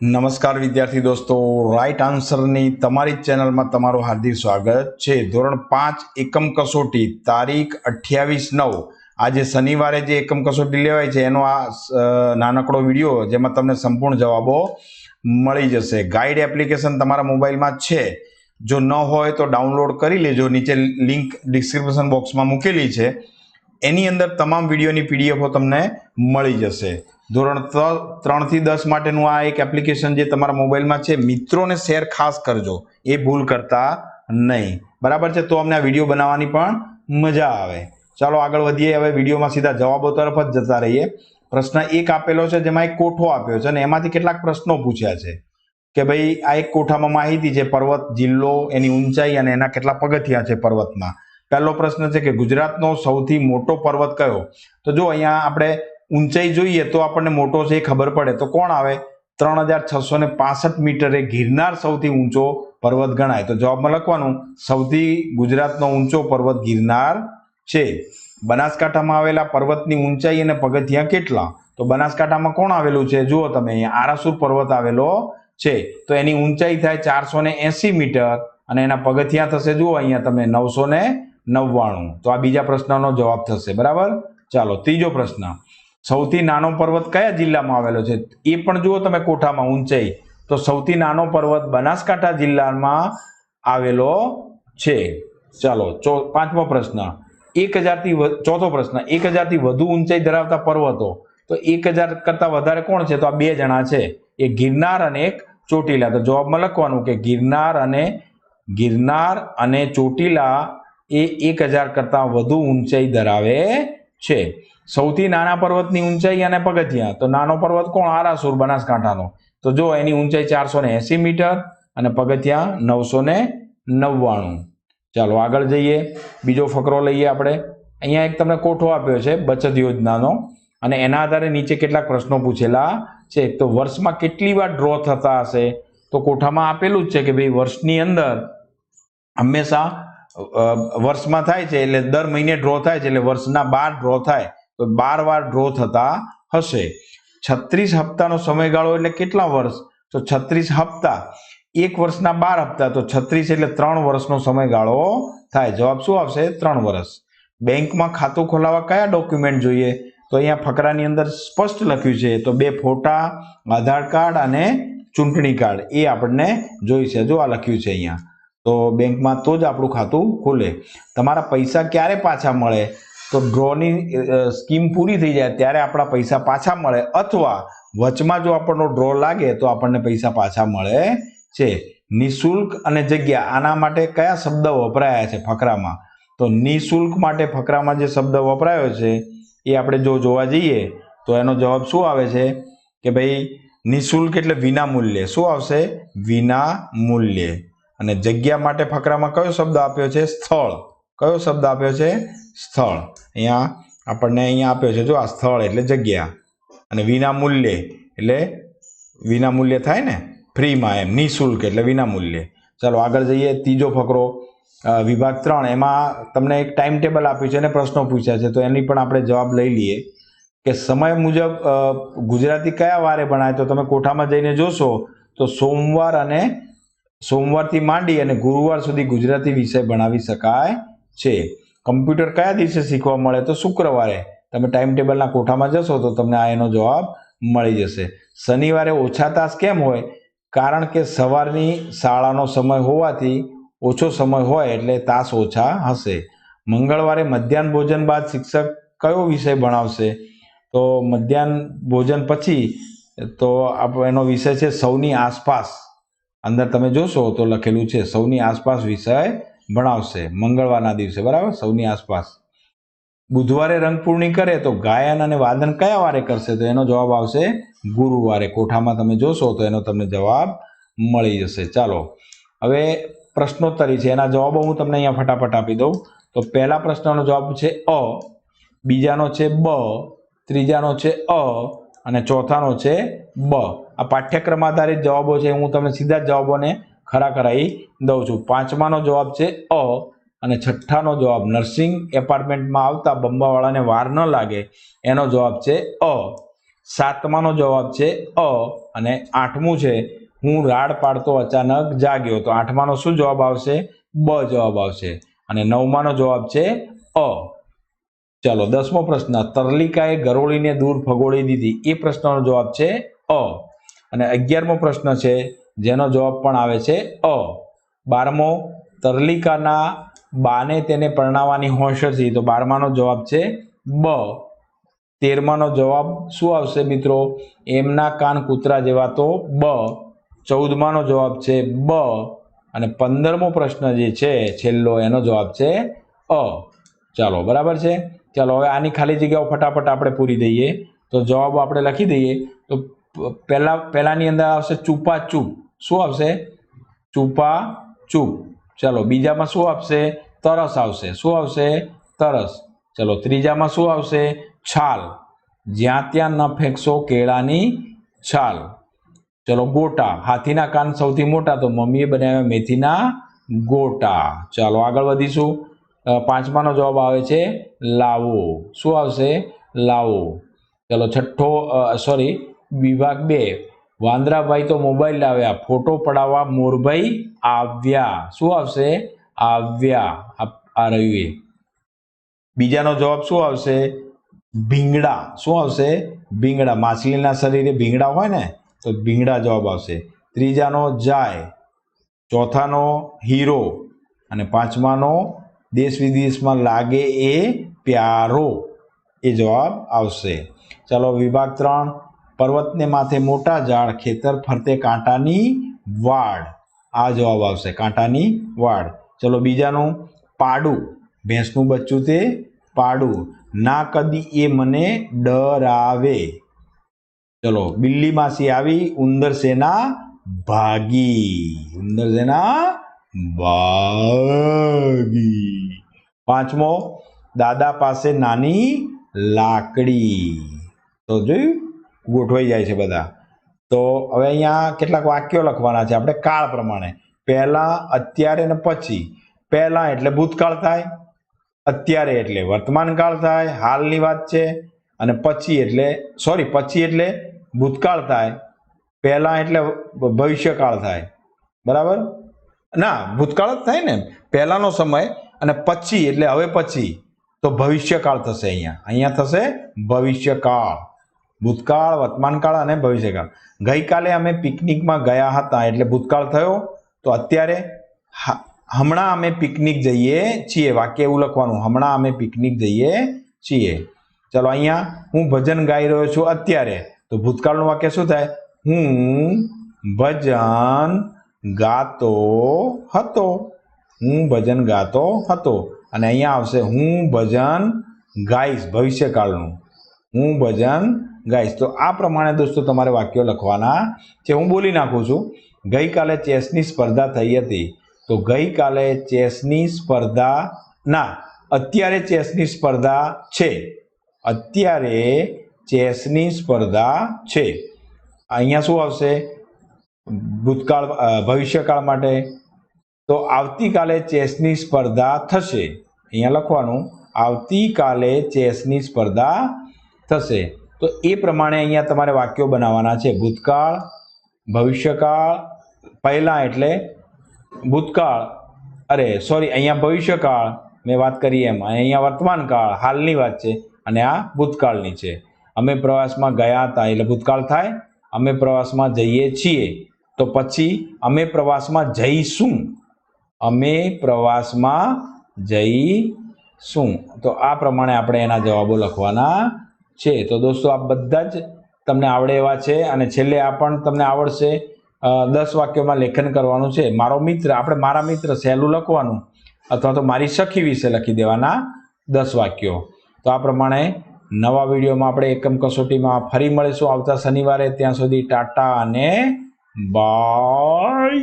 નમસ્કાર વિદ્યાર્થી દોસ્તો રાઈટ આન્સરની તમારી ચેનલમાં તમારું હાર્દિક સ્વાગત છે. ધોરણ પાંચ, એકમ કસોટી, તારીખ અઠ્યાવીસ નવ. આજે શનિવારે જે એકમ કસોટી લેવાય છે, એનો આ નાનકડો વીડિયો, જેમાં તમને સંપૂર્ણ જવાબો મળી જશે. ગાઈડ એપ્લિકેશન તમારા મોબાઈલમાં છે. જો ન હોય તો ડાઉનલોડ કરી લેજો. નીચે લિંક ડિસ્ક્રિપ્શન બોક્સમાં મૂકેલી છે. એની અંદર તમામ વિડીયોની પીડીએફો તમને મળી જશે. ધોરણ ત્રણ ત્રણથી દસ માટેનું આ એક એપ્લિકેશન જે તમારા મોબાઈલમાં છે, મિત્રોને શેર ખાસ કરજો. એ ભૂલ કરતા નહીં. બરાબર છે? તો અમને આ વીડિયો બનાવવાની પણ મજા આવે. ચાલો આગળ વધીએ. હવે વિડીયોમાં સીધા જવાબો તરફ જ જતા રહીએ. પ્રશ્ન એક આપેલો છે, જેમાં એક કોઠો આપ્યો છે અને એમાંથી કેટલાક પ્રશ્નો પૂછ્યા છે કે ભાઈ આ એક કોઠામાં માહિતી છે, પર્વત, જિલ્લો, એની ઊંચાઈ અને એના કેટલા પગથિયા છે પર્વતમાં પહેલો પ્રશ્ન છે કે ગુજરાતનો સૌથી મોટો પર્વત કયો? તો જો અહીંયા આપણે ઊંચાઈ જોઈએ તો આપણને મોટો છે એ ખબર પડે. તો કોણ આવે? ત્રણ હજાર છસો ને પાસઠ મીટરે ગિરનાર સૌથી ઊંચો પર્વત ગણાય. તો જવાબમાં લખવાનું, સૌથી ગુજરાતનો ઊંચો પર્વત ગિરનાર છે. બનાસકાંઠામાં આવેલા પર્વતની ઊંચાઈ અને પગથિયાં કેટલા? તો બનાસકાંઠામાં કોણ આવેલું છે? જુઓ તમે, અહીંયા આરાસુર પર્વત આવેલો છે. તો એની ઊંચાઈ થાય ચારસો ને એસી મીટર અને એના પગથિયાં થશે, જુઓ અહીંયા તમે, નવસો ને નવ્વાણું. તો આ બીજા પ્રશ્નનો જવાબ થશે. બરાબર? ચાલો, ત્રીજો પ્રશ્ન. સૌથી નાનો પર્વત કયા જિલ્લામાં આવેલો છે? એ પણ જુઓ તમે કોઠામાં ઊંચાઈ. તો સૌથી નાનો પર્વત બનાસકાંઠા જિલ્લામાં આવેલો છે. ચાલો, ચો, પાંચમો પ્રશ્ન. એક હજારથી ચોથો પ્રશ્ન. એક હજારથી વધુ ઊંચાઈ ધરાવતા પર્વતો. તો એક હજાર કરતાં વધારે કોણ છે? તો આ બે જણા છે. એ ગિરનાર અને એક ચોટીલા. તો જવાબમાં લખવાનું કે ગિરનાર અને ગિરનાર અને ચોટીલા એ એક હજાર કરતાં વધુ ઊંચાઈ ધરાવે છે. સૌથી નાના પર્વતની ઊંચાઈ અને પગથિયા. તો નાનો પર્વત કોણ? આરાસુર, બનાસકાંઠાનો. તો જો એની ઊંચાઈ ચારસો ને એસી મીટર અને પગથિયા નવસો ને નવ્વાણું. ચાલો આગળ જઈએ. બીજો ફકરો લઈએ આપણે. અહીંયા એક તમને કોઠો આપ્યો છે, બચત યોજનાનો. અને એના આધારે નીચે કેટલાક પ્રશ્નો પૂછેલા છે. તો વર્ષમાં કેટલી વાર ડ્રો થતા હશે? તો કોઠામાં આપેલું જ છે કે ભાઈ વર્ષની અંદર હંમેશા વર્ષમાં થાય છે એટલે દર મહિને ડ્રો થાય છે એટલે વર્ષના બાર ડ્રો થાય. તો બાર વાર ડ્રો થતા હશે. છત્રીસ હપ્તાનો સમયગાળો એટલે કેટલા વર્ષ? તો છત્રીસ હપ્તા. એક વર્ષના બાર હપ્તા. તો છત્રીસ એટલે ત્રણ વર્ષનો સમયગાળો થાય. જવાબ શું આવશે? ત્રણ વર્ષ. બેંકમાં ખાતું ખોલાવવા કયા ડોક્યુમેન્ટ જોઈએ? તો અહીંયા ફકરાની અંદર સ્પષ્ટ લખ્યું છે. તો બે ફોટા, આધાર કાર્ડ અને ચૂંટણી કાર્ડ. એ આપણને જોઈશે. જો આ લખ્યું છે અહીંયા. તો બેંકમાં તો જ આપણું ખાતું ખુલે. તમારા પૈસા ક્યારે પાછા મળે? તો ડ્રોની સ્કીમ પૂરી થઈ જાય ત્યારે આપણા પૈસા પાછા મળે. અથવા વચમાં જો આપણનો ડ્રો લાગે તો આપણને પૈસા પાછા મળે છે. નિઃશુલ્ક અને જગ્યા, આના માટે કયા શબ્દ વપરાયા છે ફકરામાં? તો નિઃશુલ્ક માટે ફકરામાં જે શબ્દ વપરાયો છે, એ આપણે જો જોવા જઈએ, તો એનો જવાબ શું આવે છે? કે ભાઈ, નિઃશુલ્ક એટલે વિના મૂલ્યે શું આવશે? વિના મૂલ્યે અને જગ્યા માટે ફકરામાં કયો શબ્દ આપ્યો છે? સ્થળ. કયો શબ્દ આપ્યો છે? સ્થળ. અહીંયા આપણને અહીંયા આપ્યો છે, જો આ સ્થળ એટલે જગ્યા. અને વિના મૂલ્યે એટલે વિના મૂલ્યે થાય ને? ફ્રીમાં એમ, નિઃશુલ્ક એટલે વિના મૂલ્યે ચાલો આગળ જઈએ, ત્રીજો ફકરો વિભાગ ત્રણ. એમાં તમને એક ટાઈમ ટેબલ આપ્યું છે અને પ્રશ્નો પૂછ્યા છે, તો એની પણ આપણે જવાબ લઈ લઈએ. કે સમય મુજબ ગુજરાતી કયા વારે ભણાય? તો તમે કોઠામાં જઈને જોશો, તો સોમવાર અને સોમવારથી માંડી અને ગુરુવાર સુધી ગુજરાતી વિષય ભણાવી શકાય છે. કમ્પ્યુટર કયા દિવસે શીખવા મળે તો શુક્રવારે. તમે ટાઈમ ટેબલના કોઠામાં જશો તો તમને આ એનો જવાબ મળી જશે. શનિવારે ઓછા તાસ કેમ હોય? કારણ કે સવારની શાળાનો સમય હોવાથી ઓછો સમય હોય એટલે તાસ ઓછા હશે. મંગળવારે મધ્યાહન ભોજન બાદ શિક્ષક કયો વિષય ભણાવશે? તો મધ્યાહન ભોજન પછી તો એનો વિષય છે સૌની આસપાસ. અંદર તમે જોશો તો લખેલું છે સૌની આસપાસ વિષય ભણાવશે, મંગળવારના દિવસે, બરાબર? સૌની આસપાસ. બુધવારે રંગપૂર્ણિ કરે તો ગાયન અને વાદન કયા વારે કરશે? તો એનો જવાબ આવશે ગુરુવારે. કોઠામાં તમે જોશો તો એનો તમને જવાબ મળી જશે. ચાલો, હવે પ્રશ્નોત્તરી છે. એના જવાબો હું તમને અહીંયા ફટાફટ આપી દઉં. તો પહેલા પ્રશ્નનો જવાબ છે અ, બીજાનો છે બ, ત્રીજાનો છે અ અને ચોથાનો છે બ. આ પાઠ્યક્રમ આધારિત જવાબો છે. હું તમને સીધા જ જવાબોને ખરા કરાવી દઉં છું. પાંચમાનો જવાબ છે અ અને છઠ્ઠાનો જવાબ નર્સિંગ એપાર્ટમેન્ટમાં આવતા બંબાવાળાને વાર ન લાગે. એનો જવાબ છે અ. સાતમાનો જવાબ છે અ અને આઠમું છે, હું રાડ પાડતો અચાનક જાગ્યો. તો આઠમાનો શું જવાબ આવશે? બ જવાબ આવશે. અને નવમાનો જવાબ છે અ. ચાલો, દસમો પ્રશ્ન. તરલિકાએ ગરોળીને દૂર ફગોળી દીધી. એ પ્રશ્નનો જવાબ છે અ. અને અગિયારમો પ્રશ્ન છે જેનો જવાબ પણ આવે છે અ. બારમો, તરલિકાના બાને તેને પરણાવવાની હોશ હતી. તો બારમાનો જવાબ છે બ. તેરમાનો જવાબ શું આવશે મિત્રો? એમના કાન કૂતરા જેવા તો બ. ચૌદમાનો જવાબ છે બ. અને પંદરમો પ્રશ્ન જે છે છેલ્લો એનો જવાબ છે અ. ચાલો, બરાબર છે? ચાલો, હવે આની ખાલી જગ્યાઓ ફટાફટ આપણે પૂરી દઈએ. તો જવાબો આપણે લખી દઈએ. તો પહેલા, પહેલાની અંદર આવશે ચૂપા ચૂપ શું આવશે? ચૂપા, ચૂપ. ચલો, બીજામાં શું આવશે? તરસ આવશે. શું આવશે? તરસ. ચલો, ત્રીજામાં શું આવશે? છાલ. જ્યાં ત્યાં ન ફેંકશો કેળાની છાલ. ચલો, ગોટા. હાથીના કાન સૌથી મોટા, તો મમ્મીએ બનાવ્યા મેથીના ગોટા. ચાલો, આગળ વધીશું. પાંચમાનો જવાબ આવે છે, લાવો. શું આવશે? લાવો. ચલો, છઠ્ઠો સોરી વિભાગ બે. વાંદરાભાઈ તો મોબાઈલ લાવ્યા. ફોટો પડાવવા મોરભાઈ આવ્યા. શું આવશે? આવ્યા. આ- રહ્યું એ. બીજાનો જવાબ શું આવશે? ભીંગડા. શું આવશે? ભીંગડા. માછલીના શરીરે ભીંગડા હોય ને, તો ભીંગડા જવાબ આવશે. ત્રીજાનો જાય. ચોથાનો હીરો. અને પાંચમાનો દેશ વિદેશમાં લાગે એ પ્યારો. એ જવાબ આવશે. ચાલો વિભાગ ત્રણ. પર્વતને માથે મોટા ઝાડ, ખેતર ફરતે કાંટાની વાડ. આ જવાબ આવશે, કાંટાની વાડ. ચલો બીજાનું, પાડું. ભેંસનું બચ્ચું તે પાડું. ના કદી એ મને ડરાવે ચલો, બિલ્લી માસી આવી, ઉંદર સેના ભાગી. ઉંદર સેના ભાગી. પાંચમો, દાદા પાસે નાની લાકડી. તો જોયું? ગોઠવાઈ જાય છે બધા. તો હવે અહીંયા કેટલાક વાક્યો લખવાના છે. આપણે કાળ પ્રમાણે. પહેલાં, અત્યારે ને પછી. પહેલાં એટલે ભૂતકાળ થાય, અત્યારે એટલે વર્તમાનકાળ થાય, હાલની વાત છે, અને પછી એટલે સોરી પછી એટલે ભૂતકાળ થાય. પહેલાં એટલે ભવિષ્યકાળ થાય. બરાબર? ના, ભૂતકાળ જ થાય ને. પહેલાંનો સમય અને પછી એટલે હવે પછી. તો ભવિષ્યકાળ થશે અહીંયા. અહીંયા થશે ભવિષ્યકાળ. ભૂતકાળ, વર્તમાનકાળ અને ભવિષ્યકાળ. ગઈકાલે અમે પિકનિકમાં ગયા હતા, એટલે ભૂતકાળ થયો. તો અત્યારે હમણાં અમે પિકનિક જઈએ છીએ, વાક્ય એવું લખવાનું, હમણાં અમે પિકનિક જઈએ છીએ. ચલો અહીંયા હું ભજન ગાઈ રહ્યો છું અત્યારે. તો ભૂતકાળનું વાક્ય શું થાય? હું ભજન ગાતો હતો. હું ભજન ગાતો હતો. અને અહીંયા આવશે, હું ભજન ગાઈશ, ભવિષ્યકાળનું. હું ભજન ગાઈશ તો આ પ્રમાણે દોસ્તો તમારે વાક્યો લખવાના છે. હું બોલી નાખું છું. ગઈકાલે ચેસની સ્પર્ધા થઈ હતી. તો ગઈકાલે ચેસની સ્પર્ધા ના, અત્યારે ચેસની સ્પર્ધા છે. અત્યારે ચેસની સ્પર્ધા છે. અહીંયા શું આવશે? ભૂતકાળ ભવિષ્યકાળ માટે. તો આવતીકાલે ચેસની સ્પર્ધા થશે. અહીંયા લખવાનું, આવતીકાલે ચેસની સ્પર્ધા થશે. તો એ પ્રમાણે અહીંયા તમારે વાક્યો બનાવવાના છે. ભૂતકાળ, ભવિષ્યકાળ, પહેલાં એટલે ભૂતકાળ. અરે સોરી અહીંયા ભવિષ્યકાળ, મેં વાત કરી એમ. અહીંયા વર્તમાનકાળ, હાલની વાત છે અને આ ભૂતકાળની છે. અમે પ્રવાસમાં ગયા હતા, એટલે ભૂતકાળ થાય. અમે પ્રવાસમાં જઈએ છીએ. તો પછી અમે પ્રવાસમાં જઈશું. અમે પ્રવાસમાં જઈશું. તો આ પ્રમાણે આપણે એના જવાબો લખવાના છે. તો દોસ્તો, આ બધા જ તમને આવડે એવા છે અને છેલ્લે આ પણ તમને આવડશે દસ વાક્યોમાં લેખન કરવાનું છે. મારો મિત્ર, આપણે મારા મિત્ર સહેલું લખવાનું અથવા તો મારી સખી વિશે લખી દેવાના દસ વાક્યો. તો આ પ્રમાણે નવા વિડીયોમાં આપણે એકમ કસોટીમાં ફરી મળીશું આવતા શનિવારે. ત્યાં સુધી ટાટા અને બાય.